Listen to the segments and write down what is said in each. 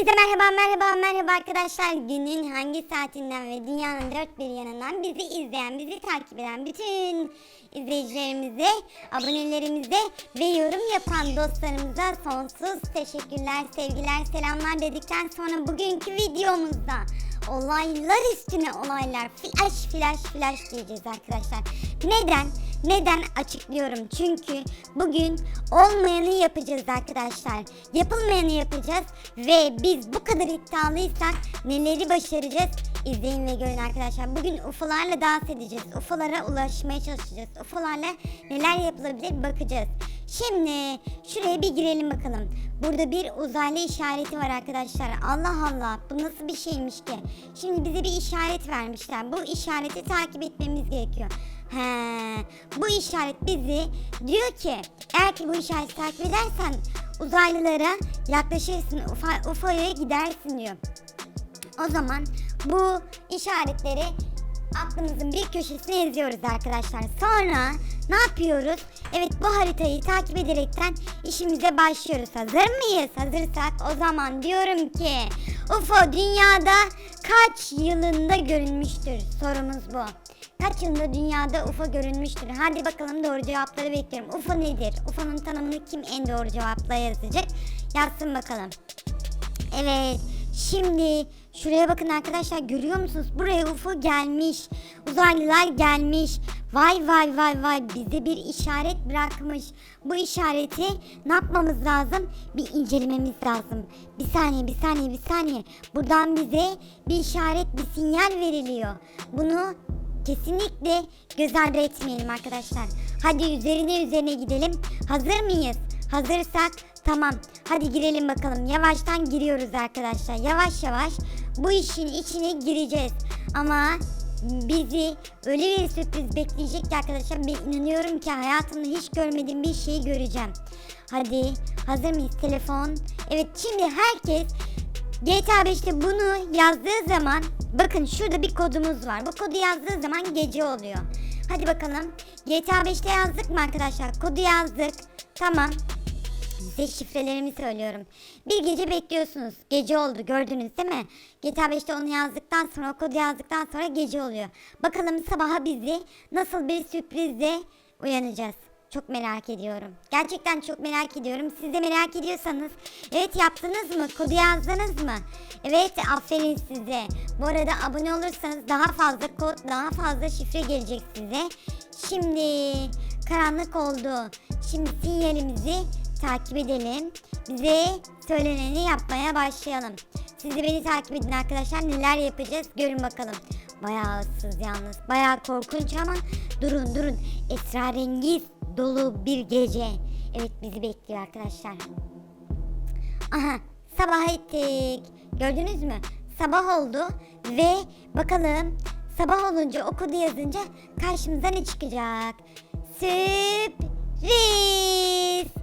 Hepinize merhaba merhaba merhaba arkadaşlar. Günün hangi saatinden ve dünyanın dört bir yanından bizi izleyen, bizi takip eden bütün izleyicilerimize, abonelerimize ve yorum yapan dostlarımıza sonsuz teşekkürler, sevgiler, selamlar dedikten sonra bugünkü videomuzda olaylar üstüne olaylar, flash flash flash diyeceğiz arkadaşlar. Neden? Neden açıklıyorum? Çünkü bugün olmayanı yapacağız arkadaşlar. Yapılmayanı yapacağız ve biz bu kadar iddialıysak neleri başaracağız? İzleyin ve görün arkadaşlar. Bugün UFO'larla dans edeceğiz. UFO'lara ulaşmaya çalışacağız. UFO'larla neler yapılabilir bakacağız. Şimdi şuraya bir girelim bakalım. Burada bir uzaylı işareti var arkadaşlar. Allah Allah bu nasıl bir şeymiş ki? Şimdi bize bir işaret vermişler. Bu işareti takip etmemiz gerekiyor. He, bu işaret bizi diyor ki eğer ki bu işareti takip edersen uzaylılara yaklaşırsın UFO, UFO'ya gidersin diyor. O zaman bu işaretleri aklımızın bir köşesine yazıyoruz arkadaşlar. Sonra ne yapıyoruz? Evet bu haritayı takip ederekten işimize başlıyoruz. Hazır mıyız? Hazırsak o zaman diyorum ki UFO dünyada kaç yılında görünmüştür? Sorumuz bu. Kaç yılında dünyada UFO görünmüştür? Hadi bakalım doğru cevapları bekliyorum. UFO nedir? UFO'nun tanımını kim en doğru cevapla yazacak? Yazsın bakalım. Evet. Şimdi şuraya bakın arkadaşlar görüyor musunuz? Buraya UFO gelmiş. Uzaylılar gelmiş. Vay vay vay vay bize bir işaret bırakmış. Bu işareti ne yapmamız lazım? Bir incelememiz lazım. Bir saniye bir saniye bir saniye. Buradan bize bir işaret bir sinyal veriliyor. Bunu kesinlikle göz ardı etmeyelim arkadaşlar. Hadi üzerine üzerine gidelim. Hazır mıyız? Hazırsak tamam. Hadi girelim bakalım. Yavaştan giriyoruz arkadaşlar. Yavaş yavaş bu işin içine gireceğiz. Ama bizi öyle bir sürpriz bekleyecek ki arkadaşlar ben inanıyorum ki hayatımda hiç görmediğim bir şeyi göreceğim. Hadi hazır mıyız telefon? Evet şimdi herkes GTA 5'te bunu yazdığı zaman bakın şurada bir kodumuz var. Bu kodu yazdığı zaman gece oluyor. Hadi bakalım. GTA 5'te yazdık mı arkadaşlar? Kodu yazdık. Tamam. Size şifrelerimi söylüyorum. Bir gece bekliyorsunuz. Gece oldu gördünüz değil mi? GTA 5'te onu yazdıktan sonra o kodu yazdıktan sonra gece oluyor. Bakalım sabaha bizi nasıl bir sürprizle uyanacağız. Çok merak ediyorum. Gerçekten çok merak ediyorum. Siz de merak ediyorsanız evet yaptınız mı? Kodu yazdınız mı? Evet aferin size. Bu arada abone olursanız daha fazla kod, daha fazla şifre gelecek size. Şimdi karanlık oldu. Şimdi sinyalimizi takip edelim. Bize söyleneni yapmaya başlayalım. Siz de beni takip edin arkadaşlar. Neler yapacağız görün bakalım. Bayağı ıssız yalnız. Bayağı korkunç ama durun durun. Esrarengiz dolu bir gece. Evet bizi bekliyor arkadaşlar. Aha sabah ettik. Gördünüz mü? Sabah oldu ve bakalım sabah olunca okudu yazınca karşımıza ne çıkacak? Sürpriz.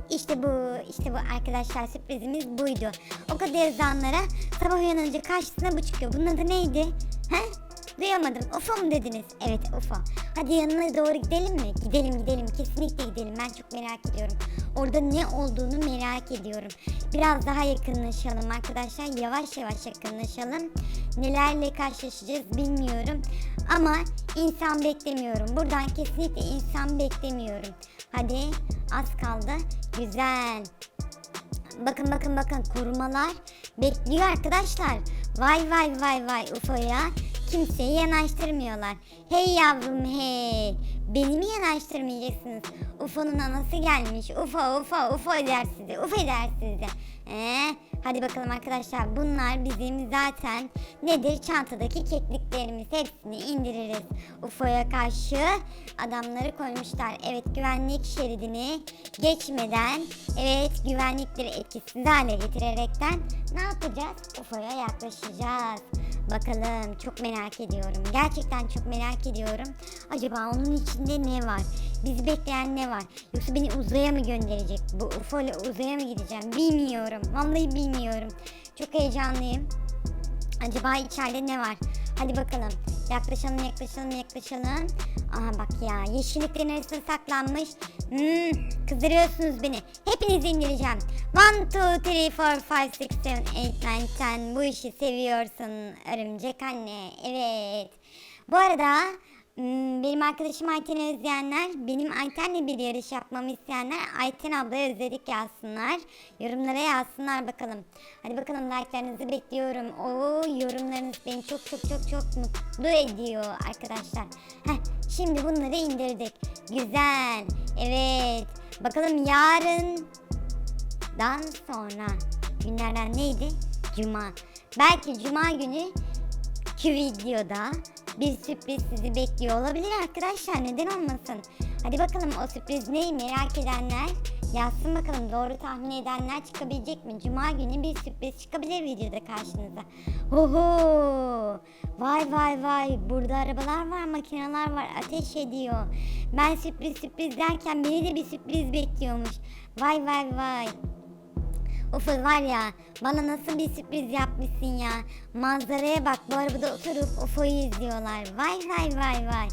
İşte bu, işte bu arkadaşlar sürprizimiz buydu. Okudu yazanlara sabah uyanınca karşısına bu çıkıyor. Bunun adı neydi? He? Duyamadım. UFO mu dediniz? Evet UFO. Hadi yanına doğru gidelim mi? Gidelim gidelim. Kesinlikle gidelim. Ben çok merak ediyorum. Orada ne olduğunu merak ediyorum. Biraz daha yakınlaşalım arkadaşlar. Yavaş yavaş yakınlaşalım. Nelerle karşılaşacağız bilmiyorum. Ama insan beklemiyorum. Buradan kesinlikle insan beklemiyorum. Hadi az kaldı. Güzel. Bakın bakın bakın korumalar bekliyor arkadaşlar. Vay vay vay vay UFO'ya kimseyi yanaştırmıyorlar. Hey yavrum hey. Beni mi yanaştırmayacaksınız? UFO'nun anası gelmiş. UFO UFO UFO eder sizi. UFO eder sizi. Ee, hadi bakalım arkadaşlar bunlar bizim zaten nedir çantadaki kekliklerimiz hepsini indiririz. UFO'ya karşı adamları koymuşlar. Evet güvenlik şeridini geçmeden evet güvenlikleri etkisiz hale getirerekten ne yapacağız? UFO'ya yaklaşacağız. Bakalım çok merak ediyorum. Gerçekten çok merak ediyorum. Acaba onun içinde ne var? Bizi bekleyen ne var? Yoksa beni uzaya mı gönderecek? Bu UFO ile uzaya mı gideceğim? Bilmiyorum. Vallahi bilmiyorum. Çok heyecanlıyım. Acaba içeride ne var? Hadi bakalım. Yaklaşalım yaklaşalım yaklaşalım. Aha bak ya yeşilliklerin arasında saklanmış. Hmm, kızdırıyorsunuz beni. Hepinizi indireceğim. 1, 2, 3, 4, 5, 6, 7, 8, 9, 10. Bu işi seviyorsun örümcek anne. Evet. Bu arada benim arkadaşım Ayten'i özleyenler, benim Ayten'le bir yarış yapmamı isteyenler Ayten ablayı özledik yazsınlar. Yorumlara yazsınlar bakalım. Hadi bakalım like'larınızı bekliyorum. Oo yorumlarınız beni çok çok çok çok mutlu ediyor arkadaşlar. Heh, şimdi bunları indirdik. Güzel. Evet. Bakalım yarın dan sonra günlerden neydi? Cuma. Belki cuma günü ki videoda bir sürpriz sizi bekliyor olabilir arkadaşlar. Neden olmasın? Hadi bakalım o sürpriz ne merak edenler yazsın bakalım doğru tahmin edenler çıkabilecek mi? Cuma günü bir sürpriz çıkabilir videoda karşınıza. Oho! Vay vay vay burada arabalar var makineler var ateş ediyor. Ben sürpriz sürpriz derken beni de bir sürpriz bekliyormuş. Vay vay vay. Ufuz var ya bana nasıl bir sürpriz yapmışsın ya. Manzaraya bak bu arabada oturup UFO'yu izliyorlar. Vay vay vay vay.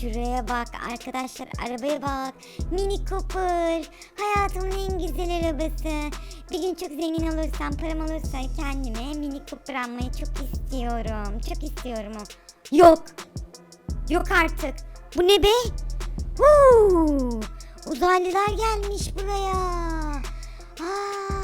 Şuraya bak arkadaşlar arabaya bak. Mini Cooper. Hayatımın en güzel arabası. Bir gün çok zengin olursam param olursa kendime Mini Cooper almayı çok istiyorum. Çok istiyorum o. Yok. Yok artık. Bu ne be? Huu! Uzaylılar gelmiş buraya. Aa,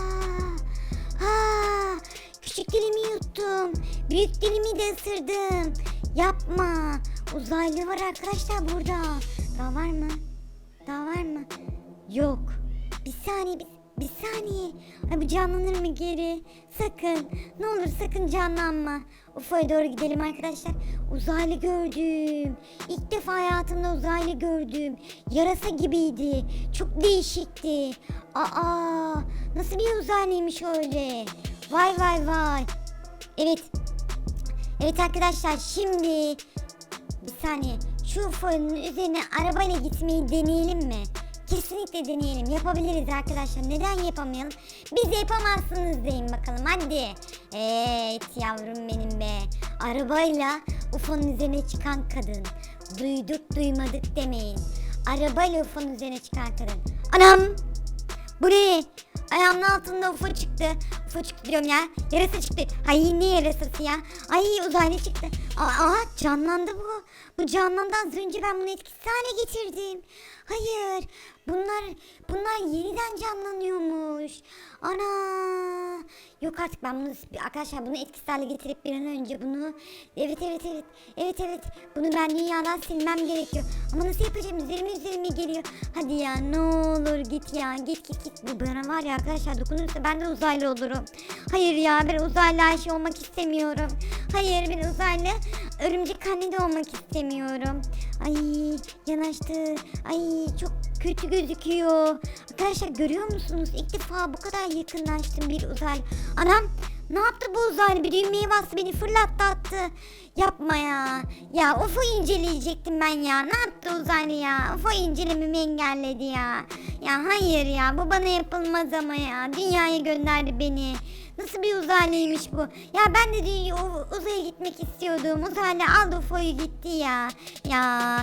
aa, küçük dilimi yuttum. Büyük dilimi de ısırdım. Yapma. Uzaylı var arkadaşlar burada. Daha var mı? Daha var mı? Yok. Bir saniye bir, bir saniye. Ay bu canlanır mı geri? Sakın. Ne olur sakın canlanma. UFO'ya doğru gidelim arkadaşlar. Uzaylı gördüm. İlk defa hayatımda uzaylı gördüm. Yarasa gibiydi. Çok değişikti. Aa, nasıl bir uzaylıymış öyle. Vay vay vay. Evet. Evet arkadaşlar şimdi bir saniye şu UFO'nun üzerine arabayla gitmeyi deneyelim mi? Kesinlikle deneyelim. Yapabiliriz arkadaşlar. Neden yapamayalım? Biz yapamazsınız deyin bakalım. Hadi. Evet yavrum benim be. Arabayla UFO'nun üzerine çıkan kadın. Duyduk duymadık demeyin. Arabayla UFO'nun üzerine çıkan kadın. Anam! Bu ne? Ayağımın altında UFO çıktı. UFO çıktı diyorum ya. Yarasa çıktı. Ay ne yarasası ya? Ay uzaylı çıktı. Aa, aa, canlandı bu. Bu canlandı az önce ben bunu etkisiz hale getirdim. Hayır. Bunlar bunlar yeniden canlanıyormuş. Ana. Yok artık ben bunu arkadaşlar bunu etkisiz hale getirip bir an önce bunu evet evet evet evet evet bunu ben dünyadan silmem gerekiyor. Ama nasıl yapacağım üzerime üzerime geliyor. Hadi ya ne olur git ya git git git. Bu bana var ya arkadaşlar dokunursa ben de uzaylı olurum. Hayır ya ben uzaylı Ayşe olmak istemiyorum. Hayır ben uzaylı örümcek anne de olmak istemiyorum. Ay yanaştı. Ay çok kötü gözüküyor. Arkadaşlar görüyor musunuz? İlk defa bu kadar yakınlaştım bir uzaylı. Anam ne yaptı bu uzaylı? Bir düğmeye bastı beni fırlattı attı. Yapma ya. Ya UFO inceleyecektim ben ya. Ne yaptı uzaylı ya? UFO incelememi engelledi ya. Ya hayır ya bu bana yapılmaz ama ya. Dünyaya gönderdi beni. Nasıl bir uzaylıymış bu? Ya ben de uzaya gitmek istiyordum. Uzaylı aldı UFO'yu gitti ya. Ya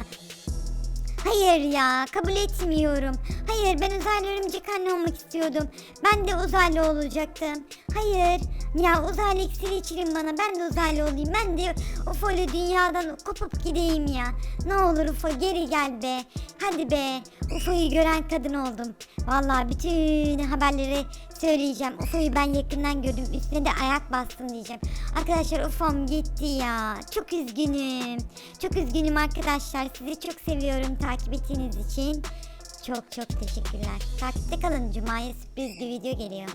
Hayır ya kabul etmiyorum. Hayır ben uzaylı örümcek anne olmak istiyordum. Ben de uzaylı olacaktım. Hayır ya uzaylı iksiri içirin bana ben de uzaylı olayım. Ben de UFO ile dünyadan kopup gideyim ya. Ne olur UFO geri gel be. Hadi be UFO'yu gören kadın oldum. Vallahi bütün haberleri söyleyeceğim. UFO'yu ben yakından gördüm. Üstüne de ayak bastım diyeceğim. Arkadaşlar UFO'm gitti ya. Çok üzgünüm. Çok üzgünüm arkadaşlar. Sizi çok seviyorum takip ettiğiniz için. Çok çok teşekkürler. Takipte kalın. Cuma'ya sürpriz bir video geliyor.